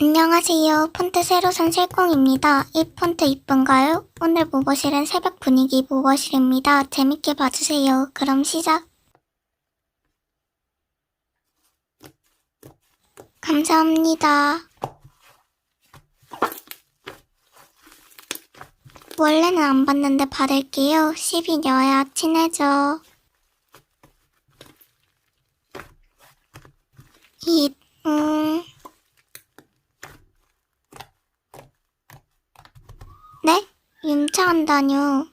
안녕하세요. 폰트 새로 산 실공입니다. 이 폰트 이쁜가요? 오늘 모거실은 새벽 분위기 모거실입니다. 재밌게 봐주세요. 그럼 시작. 감사합니다. 원래는 안 받는데 받을게요. 10이녀야 친해져. 이, 음... 네? 윤차한다뇨.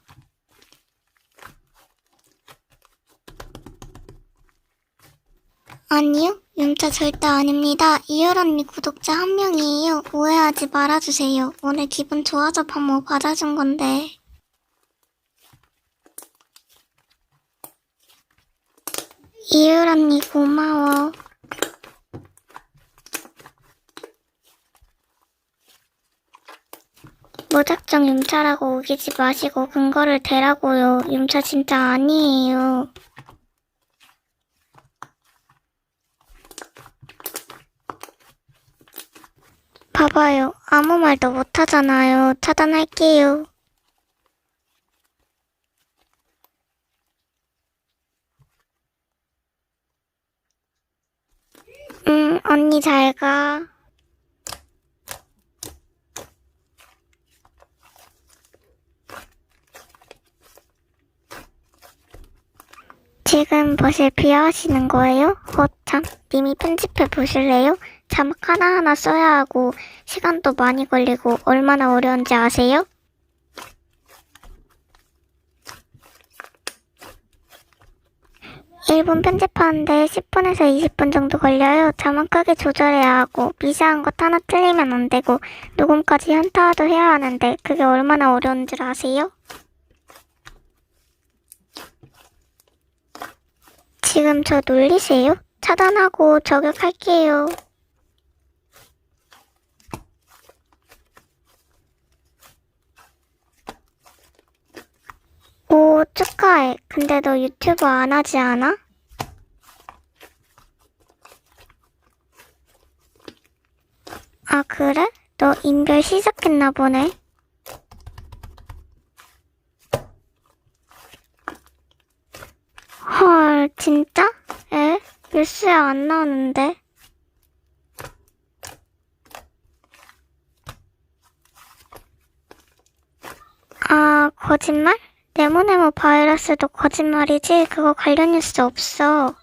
아니요, 윤차 절대 아닙니다. 이효 언니 구독자 한 명이에요. 오해하지 말아주세요. 오늘 기분 좋아서 반모 받아준 건데. 이효 언니 고마워. 무작정 윤차라고 우기지 마시고 근거를 대라고요. 윤차 진짜 아니에요. 봐봐요. 아무 말도 못하잖아요. 차단할게요. 응, 언니 잘 가. 지금 버실 비하하시는 거예요? 거참, 님이 편집해 보실래요? 자막 하나하나 써야 하고, 시간도 많이 걸리고, 얼마나 어려운지 아세요? 일분 편집하는데 10분에서 20분 정도 걸려요. 자막 크게 조절해야 하고, 미세한 것 하나 틀리면 안 되고, 녹음까지 현타화도 해야 하는데, 그게 얼마나 어려운 줄 아세요? 지금 저 놀리세요? 차단하고 저격할게요. 오, 축하해. 근데 너 유튜브 안 하지 않아? 아, 그래? 너 인별 시작했나 보네. 헐, 진짜? 에? 뉴스에 안 나오는데. 아, 거짓말? 네모네모 바이러스도 거짓말이지? 그거 관련 뉴스 없어.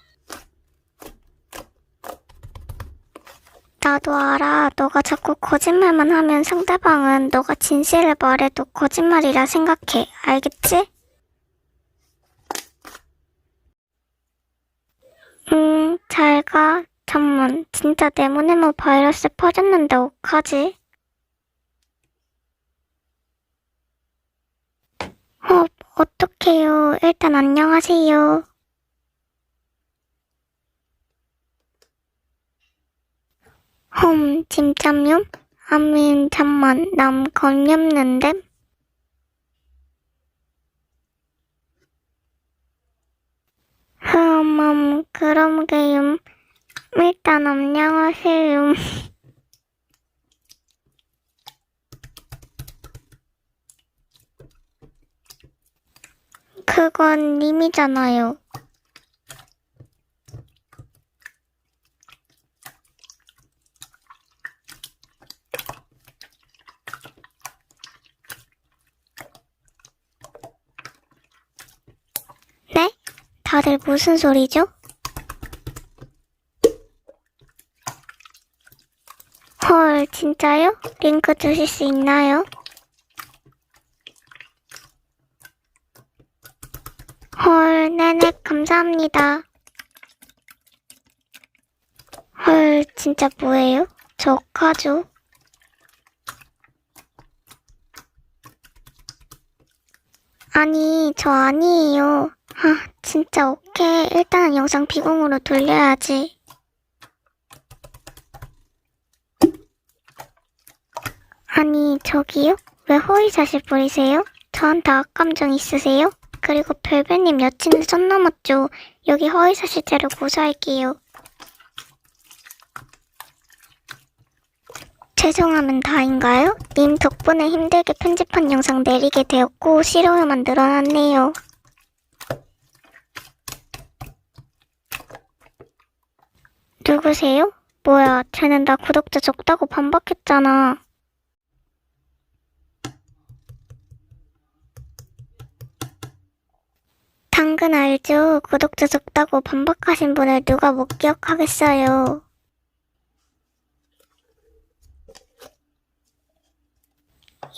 나도 알아. 너가 자꾸 거짓말만 하면 상대방은 너가 진실을 말해도 거짓말이라 생각해. 알겠지? 음, 잘 가. 잠만, 진짜 네모네모 바이러스 퍼졌는데 어떡하지? 어, 어떡해요. 일단 안녕하세요. 홈, 짐짬염? 아민, 잠만, 남 건염는데? 흠, 그럼 게임. 일단 안녕하세요. 그건 님이잖아요. 네? 다들 무슨 소리죠? 헐, 진짜요? 링크 주실 수 있나요? 헐, 네네, 감사합니다. 헐, 진짜 뭐예요? 저 어떡하죠? 아니, 저 아니에요. 아, 진짜 오케이. 일단은 영상 비공으로 돌려야지. 아니, 저기요? 왜 허위사실 뿌리세요? 저한테 악감정 있으세요? 그리고 별별님 여친을 선 넘었죠. 여기 허위사실죄로 고소할게요. 죄송하면 다인가요? 님 덕분에 힘들게 편집한 영상 내리게 되었고 싫어요만 늘어났네요. 누구세요? 뭐야, 쟤는 나 구독자 적다고 반박했잖아. 당근 알죠? 구독자 적다고 반박하신 분을 누가 못 기억하겠어요.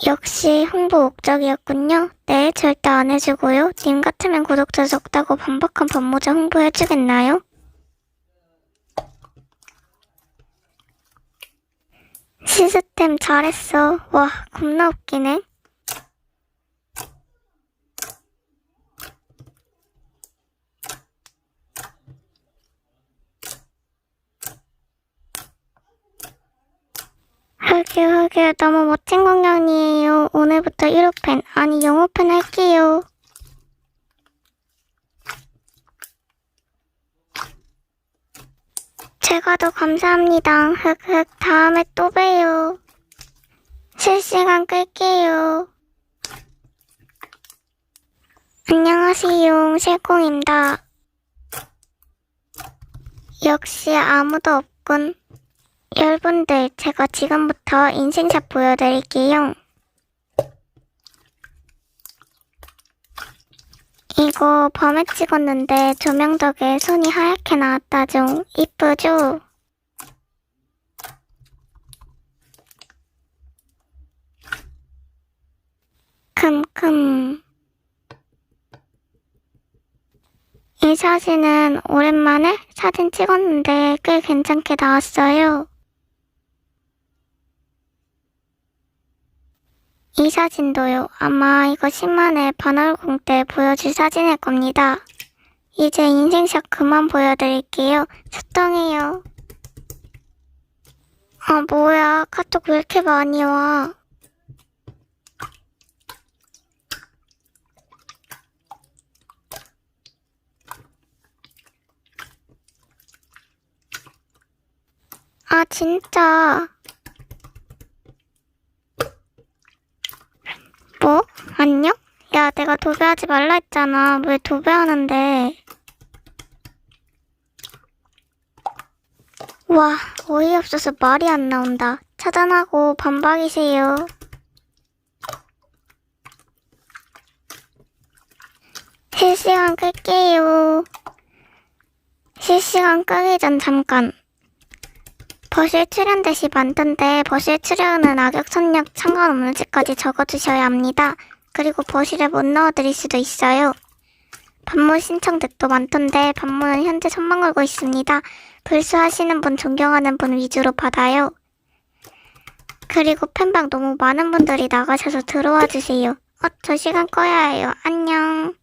역시 홍보 목적이었군요. 네, 절대 안 해주고요. 님 같으면 구독자 적다고 반박한 반모자 홍보해주겠나요? 시스템 잘했어. 와, 겁나 웃기네. 흑유 흑유 너무 멋진 공연이에요. 오늘부터 1호팬 아니 영호팬 할게요. 제가 더 감사합니다. 흑흑 다음에 또 봬요. 실시간 끌게요. 안녕하세요. 실공입니다. 역시 아무도 없군. 여러분들, 제가 지금부터 인생샷 보여드릴게요. 이거 밤에 찍었는데 조명 덕에 손이 하얗게 나왔다죠. 이쁘죠? 큼큼. 이 사진은 오랜만에 사진 찍었는데 꽤 괜찮게 나왔어요. 이 사진도요. 아마 이거 10만에 반월공 때 보여줄 사진일 겁니다. 이제 인생샷 그만 보여드릴게요. 수동해요. 아, 뭐야. 카톡 왜 이렇게 많이 와? 아, 진짜. 뭐? 안녕? 야, 내가 도배하지 말라 했잖아. 왜 도배하는데? 와, 어이없어서 말이 안 나온다. 차단하고 반박이세요. 실시간 끌게요. 실시간 끄기 전 잠깐. 버실 출연 대시 만든데 버실 출연은 악역 선력 상관없는지까지 적어주셔야 합니다. 그리고 버실에 못 넣어드릴 수도 있어요. 반문 신청 덱도 많던데 반문은 현재 선만 걸고 있습니다. 불수하시는 분 존경하는 분 위주로 받아요. 그리고 팬방 너무 많은 분들이 나가셔서 들어와 주세요. 어, 저 시간 꺼야 해요. 안녕.